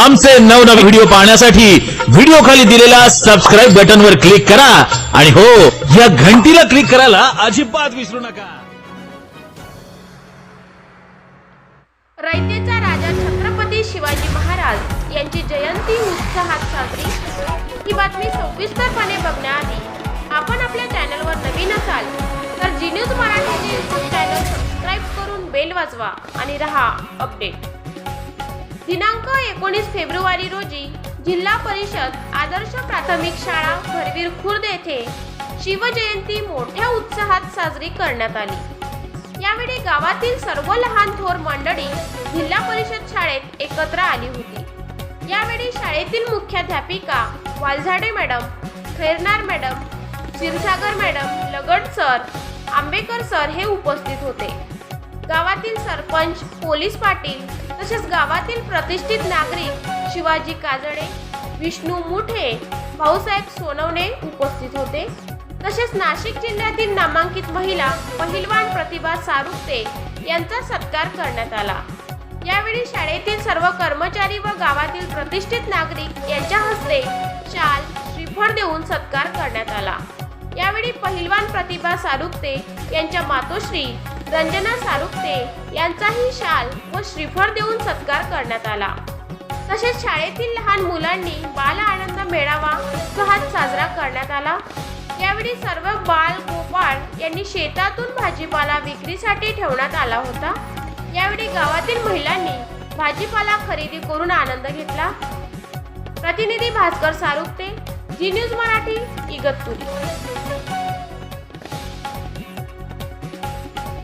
आमचे नवनवे व्हिडिओ पाहण्यासाठी व्हिडिओ खाली दिलेल्या सबस्क्राईब बटनवर क्लिक करा. आणि हो या घंटीला क्लिक करायला अजिबात विसरू नका. रयतेचा राजा छत्रपती शिवाजी महाराज यांची जयंती उत्साहात साजरी. ही बातमी सविस्तरपणे बघण्याआधी आपण आपल्या चॅनलवर नवीन असाल तर जी न्यूज मराठीचे यूट्यूब चॅनल सबस्क्राईब करून बेल वाजवा आणि रहा अपडेट एकोणीस फेब्रुवारी रोजी जिल्हा परिषद आदर्श प्राथमिक शाळा भरवीर खुर्द येथे शिवजयंती मोठ्या उत्साहात साजरी करण्यात आली. यावेळी गावातील सर्व लहान थोर मंडळी जिल्हा परिषद शाळेत एकत्र आली होती. यावेळी शाळेतील मुख्याध्यापिका Walzade madam Khairnar madam Kshirsagar madam Lagad sir Ambekar sir हे उपस्थित होते. गावातील सरपंच पोलीस पाटील तसेच गावातील प्रतिष्ठित नागरिक शिवाजी काजळे विष्णू मुठे भाऊसाहेब सोनवणे उपस्थित होते. तसेच नाशिक जिल्ह्यातील नामांकित महिला पहिलवान प्रतिभा सारुक्ते यांचा सत्कार करण्यात आला. यावेळी शाळेतील सर्व कर्मचारी व गावातील प्रतिष्ठित नागरिक यांच्या हस्ते शाल श्रीफळ देऊन सत्कार करण्यात आला. यावेळी पहिलवान प्रतिभा सारुक्ते यांच्या मातोश्री रंजना सारुक्ते यांचाही शाल व श्रीफळ देऊन सत्कार करण्यात आला. तसेच शाळेतील लहान मुलांनी बाल आनंद मेळावा उत्साहात साजरा करण्यात आला. यावेळी सर्व बाल गोपाळ यांनी शेतातून भाजीपाला विक्रीसाठी ठेवण्यात आला होता. यावेळी गावातील महिलांनी भाजीपाला खरेदी करून आनंद घेतला. प्रतिनिधी भास्कर सारुक्ते जी न्यूज मराठी इगतपुरी.